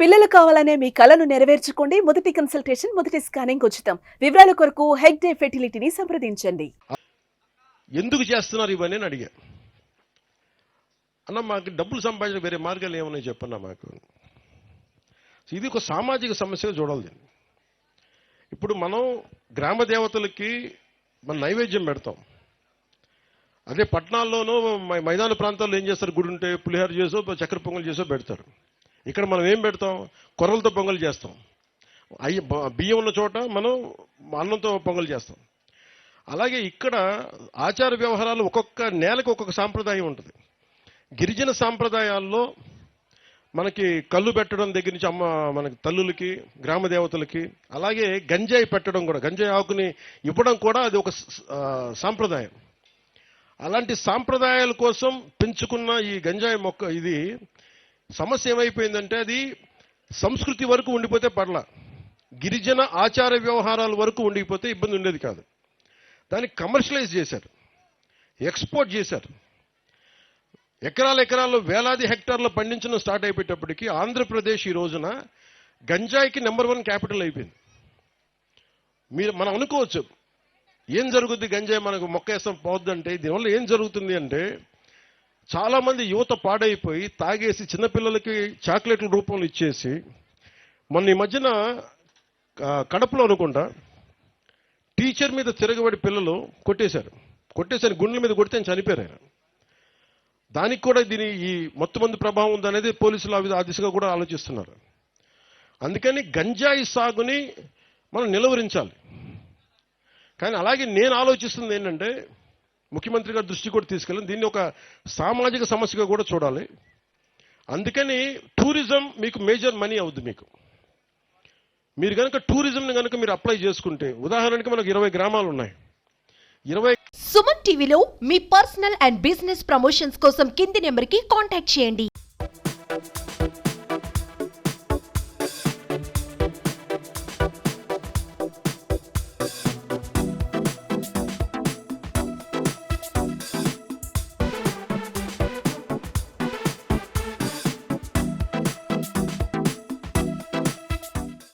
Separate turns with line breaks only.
పిల్లలు కావాలనే మీ కలను నెరవేర్చుకోండి. మొదటి కన్సల్టేషన్ మొదటి స్కానింగ్ ఉచితం. వివరాల కొరకు హెగ్ డే ఫెర్టిలిటీని సంప్రదించండి.
ఎందుకు చేస్తున్నారు ఇవన్నీ అడిగా. అన్న మాకు డబ్బులు సంపాదించిన వేరే మార్గాలు ఏమన్నా చెప్పన్నా మాకు. ఇది ఒక సామాజిక సమస్యగా చూడాలి ఇప్పుడు మనం గ్రామ దేవతలకి మన నైవేద్యం పెడతాం. అదే పట్టణాల్లోనూ మై- మైదాన ప్రాంతాల్లో ఏం చేస్తారు? గుడి ఉంటే పులిహార చేసో చక్కెర పొంగల్ చేసో పెడతారు. ఇక్కడ మనం ఏం పెడతాం? కొర్రలతో పొంగల్ చేస్తాం. అయ్యి బియ్యం ఉన్న చోట మనం అన్నంతో పొంగల్ చేస్తాం. అలాగే ఇక్కడ ఆచార వ్యవహారాలు ఒక్కొక్క నేలకు ఒక్కొక్క సాంప్రదాయం ఉంటుంది. గిరిజన సాంప్రదాయాల్లో మనకి కళ్ళు పెట్టడం దగ్గర నుంచి అమ్మ మనకి తల్లులకి గ్రామ దేవతలకి అలాగే గంజాయి పెట్టడం కూడా గంజాయి ఆకుని ఇవ్వడం కూడా అది ఒక సాంప్రదాయం. అలాంటి సాంప్రదాయాల కోసం పెంచుకున్న ఈ గంజాయి మొక్క ఇది సమస్య ఏమైపోయిందంటే అది సంస్కృతి వరకు ఉండిపోతే పర్ల. గిరిజన ఆచార వ్యవహారాల వరకు ఉండిపోతే ఇబ్బంది ఉండేది కాదు. దాన్ని కమర్షియలైజ్ చేశారు. ఎక్స్పోర్ట్ చేశారు. ఎకరాల ఎకరాల్లో వేలాది హెక్టార్లు పండించడం స్టార్ట్ అయిపోయేటప్పటికీ ఆంధ్రప్రదేశ్ ఈ రోజున గంజాయికి నెంబర్ వన్ క్యాపిటల్ అయిపోయింది. మీరు మనం అనుకోవచ్చు ఏం జరుగుద్ది గంజాయి మనకు మొక్క వేస్తాం పోద్దంటే దీనివల్ల ఏం జరుగుతుంది అంటే చాలా మంది యువత పాడైపోయి తాగేసి చిన్నపిల్లలకి చాక్లెట్ల రూపంలో ఇచ్చేసి మొన్న ఈ మధ్యన కడపలో అనుకుంటా టీచర్ మీద తిరగబడి పిల్లలు కొట్టేశారు. కొట్టేశారు గుండెల మీద కొడితే చనిపోయారు ఆయన. దానికి కూడా దీని ఈ మొత్తం మంది ప్రభావం ఉందనేది పోలీసులు ఆ ఆ దిశగా కూడా ఆలోచిస్తున్నారు. అందుకని గంజాయి సాగుని మనం నిలువరించాలి. కానీ అలాగే నేను ఆలోచిస్తుంది ఏంటంటే ముఖ్యమంత్రి గారి దృష్టి కూడా తీసుకెళ్ళాను దీన్ని ఒక సామాజిక సమస్యగా కూడా చూడాలి. అందుకని టూరిజం మీకు మేజర్ మనీ అవుద్ది మీకు. మీరు కనుక టూరిజంని కనుక మీరు అప్లై చేసుకుంటే ఉదాహరణకి మనకు ఇరవై గ్రామాలు ఉన్నాయి. ఇరవై
సుమన్ టీవీలో మీ పర్సనల్ అండ్ బిజినెస్ ప్రమోషన్స్ కోసం కింది నెంబర్కి కాంటాక్ట్ చేయండి.